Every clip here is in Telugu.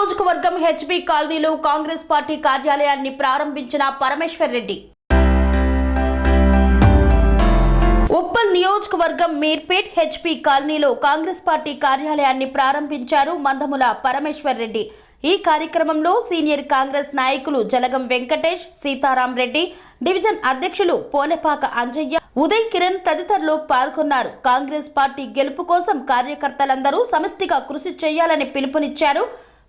నియోజకవర్గం హెచ్బి కాలనీలో కాంగ్రెస్ పార్టీ కార్యాలయాన్ని ప్రారంభించిన పరమేశ్వర్ రెడ్డి. ఉప్పల్ నియోజకవర్గం మీర్పేట్ హెచ్పి కాలనీలో కాంగ్రెస్ పార్టీ కార్యాలయాన్ని ప్రారంభించారు మందముల పరమేశ్వర్ రెడ్డి. ఈ కార్యక్రమంలో సీనియర్ కాంగ్రెస్ నాయకులు జలగం వెంకటేష్ సీతారాం రెడ్డి డివిజన్ అధ్యక్షులు పోలెపాక అంజయ్య ఉదయ్ కిరణ్ తదితరులు పాల్గొన్నారు. కాంగ్రెస్ పార్టీ గెలుపు కోసం కార్యకర్తలందరూ సమిష్టిగా కృషి చేయాలని పిలుపునిచ్చారు.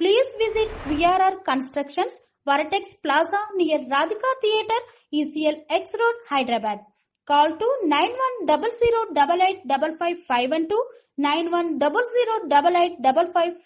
Please visit VRR Constructions, Varatex Plaza near Radhika Theatre, ECL X Road, Hyderabad. Call to 9100885551 91008855